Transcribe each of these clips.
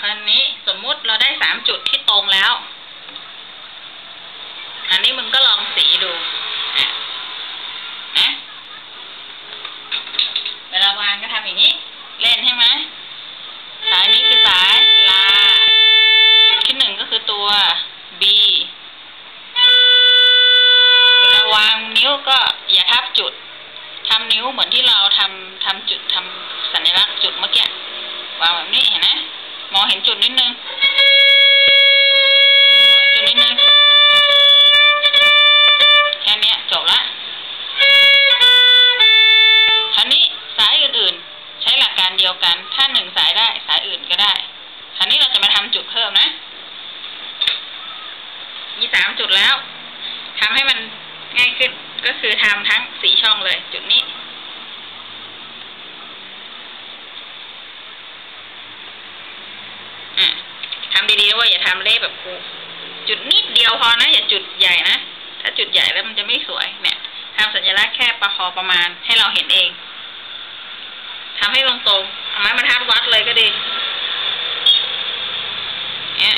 คราวนี้สมมุติเราได้สามจุดที่ตรงแล้ว อันนี้มึงก็ลองสีดูนะเวลาวางก็ทำอย่างนี้ เล่นใช่ไหมสายนี้คือสายลาจุดที่หนึ่งก็คือตัว B เวลาวางนิ้วก็อย่าทับจุดทำนิ้วเหมือนที่เราทำทำจุดทำสัญลักษณ์จุดเมื่อกี้วางแบบนี้เห็นไหม หมอเห็นจุดนิดนึงจุดนิดนึงแค่นี้จบละคราวนี้สายอื่นๆ ใช้หลักการเดียวกัน ถ้าหนึ่งสายได้สายอื่นก็ได้คราวนี้เราจะมาทำจุดเพิ่มนะมีสามจุดแล้วทำให้มันง่ายขึ้นก็คือทำทั้งสี่ช่องเลย จุดนี้ อะ ดีๆนะว่าอย่าทำเล่แบบครูจุดนิดเดียวพอนะอย่าจุดใหญ่นะถ้าจุดใหญ่แล้วมันจะไม่สวยเนี่ยทำสัญลักษณ์แค่ประคอประมาณให้เราเห็นเองทำให้ตรงๆเอาไม้บรรทัดวัดเลยก็ดี เนี่ย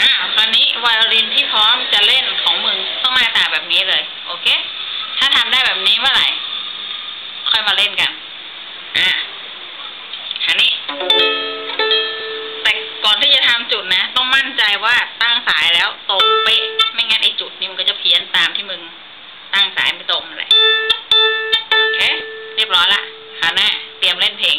อ่า ตอนนี้ไวโอลินที่พร้อมจะเล่นของมึงต้องหน้าตาแบบนี้เลย โอเค ถ้าทำได้แบบนี้เมื่อไหร่ ค่อยมาเล่นกัน อ่าคันนี้ แต่ก่อนที่จะทำจุดนะ ต้องมั่นใจว่าตั้งสายแล้วตรงเป๊ะ ไม่งั้นไอ้จุดนี้มันก็จะเพี้ยนตามที่มึง ตั้งสายไม่ตรงนั่นแหละโอเค เรียบร้อยละคราวหน้าเตรียมเล่นเพลง